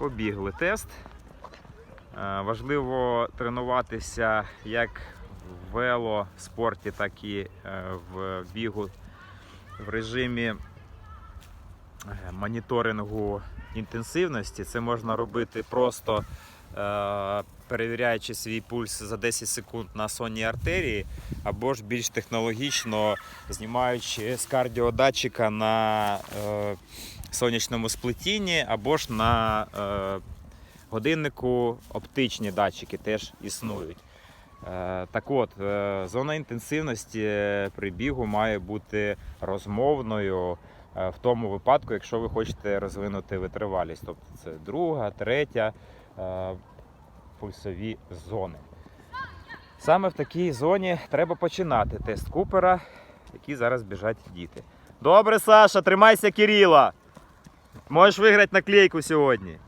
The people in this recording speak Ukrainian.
Побігли тест. Е, Важливо тренуватися як в велоспорті, так і е, в бігу в режимі е, моніторингу інтенсивності. Це можна робити просто перевіряючи свій пульс за 10 секунд на сонній артерії, або ж більш технологічно знімаючи з кардіодатчика на сонячному сплетінні, або ж на е, годиннику оптичні датчики теж існують. Е, Так от, е, зона інтенсивності при бігу має бути розмовною е, в тому випадку, якщо ви хочете розвинути витривалість. Тобто це друга, третя е, пульсові зони. Саме в такій зоні треба починати тест Купера, який зараз біжать діти. Добре, Саша, тримайся, Кирила! Можеш виграти наклейку сьогодні.